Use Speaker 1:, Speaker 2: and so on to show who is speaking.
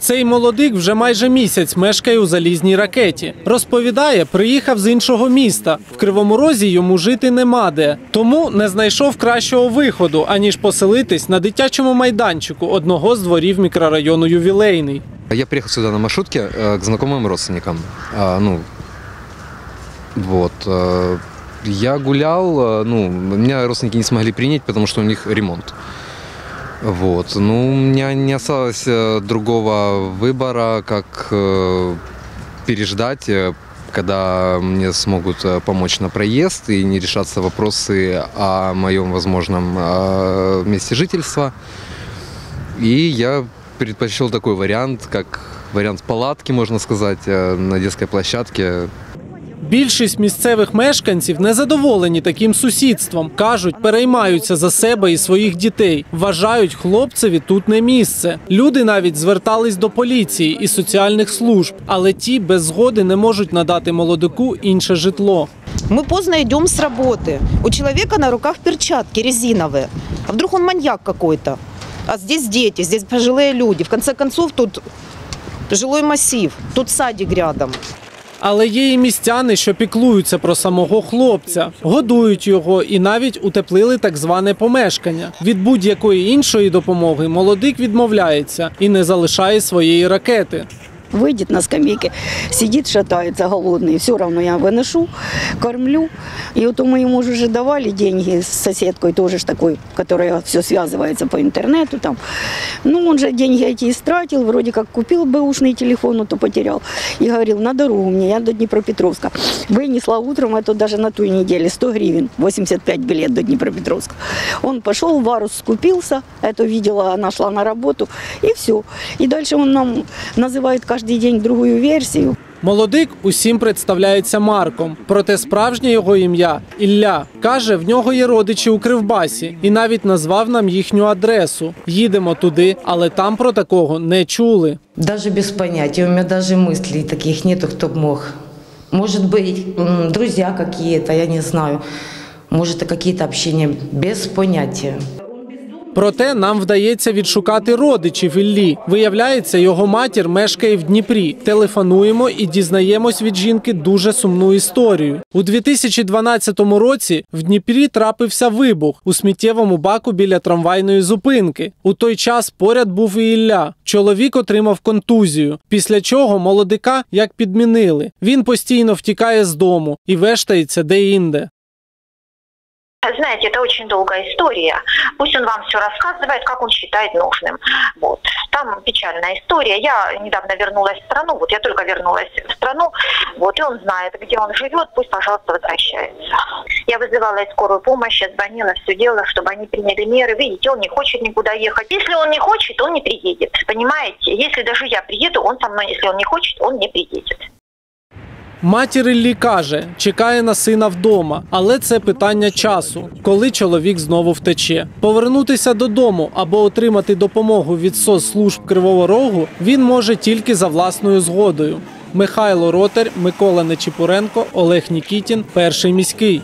Speaker 1: Цей молодик вже майже місяць мешкає у залізній ракеті. Розповідає, приїхав з іншого міста. В Кривому Розі йому жити нема де. Тому не знайшов кращого виходу, аніж поселитись на дитячому майданчику одного з дворів мікрорайону Ювілейний.
Speaker 2: Я приехал сюда на маршрутке э, к знакомым родственникам. А, ну, вот. э, Я гулял, э, ну, меня родственники не смогли принять, потому что у них ремонт. Вот. Ну, у меня не осталось э, другого выбора, как э, переждать, э, когда мне смогут помочь на проезд и не решаться вопросы о моем возможном месте жительства. И я предпочел такой вариант, как вариант палатки, можно сказать, на детской площадке.
Speaker 1: Більшість місцевих мешканців незадоволені таким сусідством. кажуть, переймаються за себе і своїх дітей. Вважають, хлопцеві тут не місце. Люди навіть звертались до поліції і соціальних служб, але ті без згоди не можуть надати молодику інше житло.
Speaker 3: Мы поздно идем с работы. У человека на руках перчатки резиновые. А вдруг он маньяк какой-то? А здесь дети, здесь пожилые люди. В конце концов, тут жилой массив, тут садик рядом.
Speaker 1: Але є і містяни, що піклуються про самого хлопця, годують його і навіть утеплили так зване помешкання. Від будь-якої іншої допомоги молодик відмовляється і не залишає своєї ракети.
Speaker 4: Выйдет на скамейке, сидит, шатается голодный. Все равно я выношу, кормлю. И вот мы ему уже давали деньги с соседкой, тоже ж такой, которая все связывается по интернету. Там. Ну, он же деньги эти истратил, вроде как купил бэушный телефон, но то потерял. И говорил, на дорогу мне, я до Днепропетровска. Вынесла утром, это даже на той неделе, 100 гривен, 85 билет до Днепропетровска. Он пошел, Варус скупился, это видела, она шла на работу, и все. И дальше он нам называет каждый день другую версию.
Speaker 1: Молодик усім представляється Марком, проте справжнє його ім'я Ілля. Каже, в нього є родичі у Кривбасі і навіть назвав нам їхню адресу. Їдемо туди, але там про такого не чули.
Speaker 5: Даже без понятия. У меня даже мыслей таких нету, кто б мог. Может быть, м, друзья я не знаю. Может, и какие-то без понятия.
Speaker 1: Проте нам вдається відшукати родичів Іллі. Виявляється, його матір мешкає в Дніпрі. Телефонуємо і дізнаємось від жінки дуже сумну історію. У 2012 році в Дніпрі трапився вибух у сміттєвому баку біля трамвайної зупинки. У той час поряд був і Ілля. Чоловік отримав контузію, після чого молодика як підмінили. Він постійно втікає з дому і вештається де-інде.
Speaker 6: Знаете, это очень долгая история. Пусть он вам все рассказывает, как он считает нужным. Вот. Там печальная история. Я недавно вернулась в страну, вот я только вернулась в страну, вот, и он знает, где он живет, пусть, пожалуйста, возвращается. Я вызывала и скорую помощь, я звонила, все делала, чтобы они приняли меры. Видите, он не хочет никуда ехать. Если он не хочет, он не приедет, понимаете? Если даже я приеду, он со мной, если он не хочет, он не приедет.
Speaker 1: Матір Іллі каже, чекає на сина вдома, але це питання часу, коли чоловік знову втече. Повернутися додому або отримати допомогу від соцслужб Кривого Рогу він може тільки за власною згодою. Михайло Ротер, Микола Нечіпуренко, Олег Нікітін, перший міський.